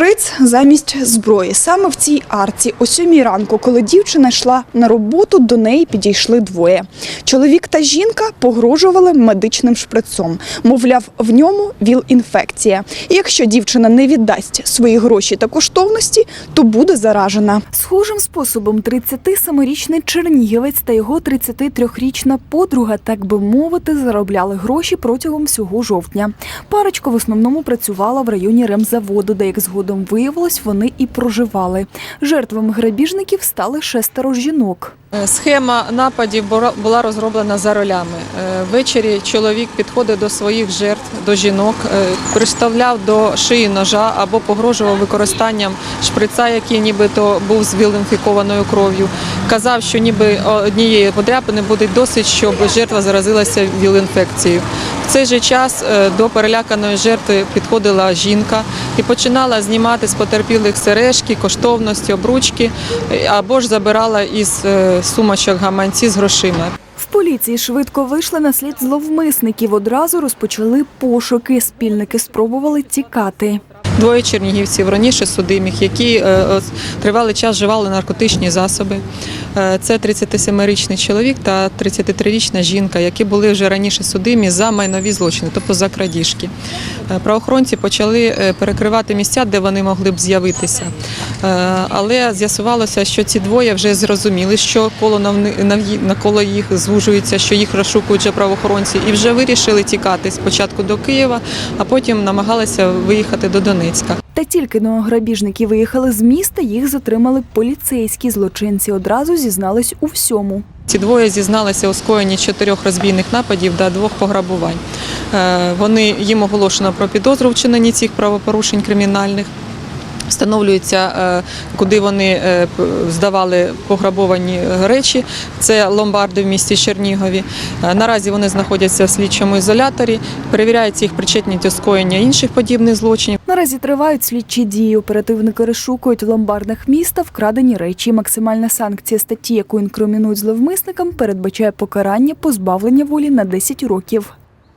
Шприц замість зброї. Саме в цій арці о сьомій ранку, коли дівчина йшла на роботу, до неї підійшли двоє. Чоловік та жінка погрожували медичним шприцом. Мовляв, в ньому віл-інфекція. Якщо дівчина не віддасть свої гроші та коштовності, то буде заражена. Схожим способом 37-річний чернігівець та його 33-річна подруга, так би мовити, заробляли гроші протягом всього жовтня. Парочка в основному працювала в районі ремзаводу, де, як згодом виявилось, вони і проживали. Жертвами грабіжників стали шестеро жінок. Е, Схема нападів була розроблена за ролями. Е, Ввечері чоловік підходив до своїх жертв, до жінок, е, приставляв до шиї ножа або погрожував використанням шприца, який нібито був з віл-інфікованою кров'ю. Казав, що ніби однієї подряпини буде досить, щоб жертва заразилася віл-інфекцією. Цей же час е, до переляканої жертви підходила жінка і починала знімати з потерпілих сережки, коштовності, обручки е, або ж забирала із е, сумочок гаманці з грошима. В поліції швидко вийшли на слід зловмисників. Одразу розпочали пошуки. Спільники спробували тікати. Двоє чернігівців раніше судимих, які е, тривалий час вживали наркотичні засоби. Е, Це 37-річний чоловік та 33-річна жінка, які були вже раніше судимі за майнові злочини, тобто за крадіжки. Е, Правоохоронці почали е, перекривати місця, де вони могли б з'явитися. Е, Але з'ясувалося, що ці двоє вже зрозуміли, що коло навколо їх звужується, що їх розшукують вже правоохоронці, і вже вирішили тікати спочатку до Києва, а потім намагалися виїхати до Донецька. Та тільки но грабіжники виїхали з міста, їх затримали поліцейські злочинці. Одразу зізнались у всьому. Ці двоє зізналися у скоєнні чотирьох розбійних нападів та двох пограбувань. Е, Вони їм оголошено про підозру в вчиненні цих правопорушень кримінальних. Встановлюється, е, куди вони е, здавали пограбовані речі. Це ломбарди в місті Чернігові. Наразі вони знаходяться в слідчому ізоляторі. Перевіряється їх причетність до скоєння інших подібних злочинів. Наразі тривають слідчі дії. Оперативники розшукують в ломбардних міста вкрадені речі. Максимальна санкція статті, яку інкримінують зловмисникам, передбачає покарання позбавлення волі на 10 років.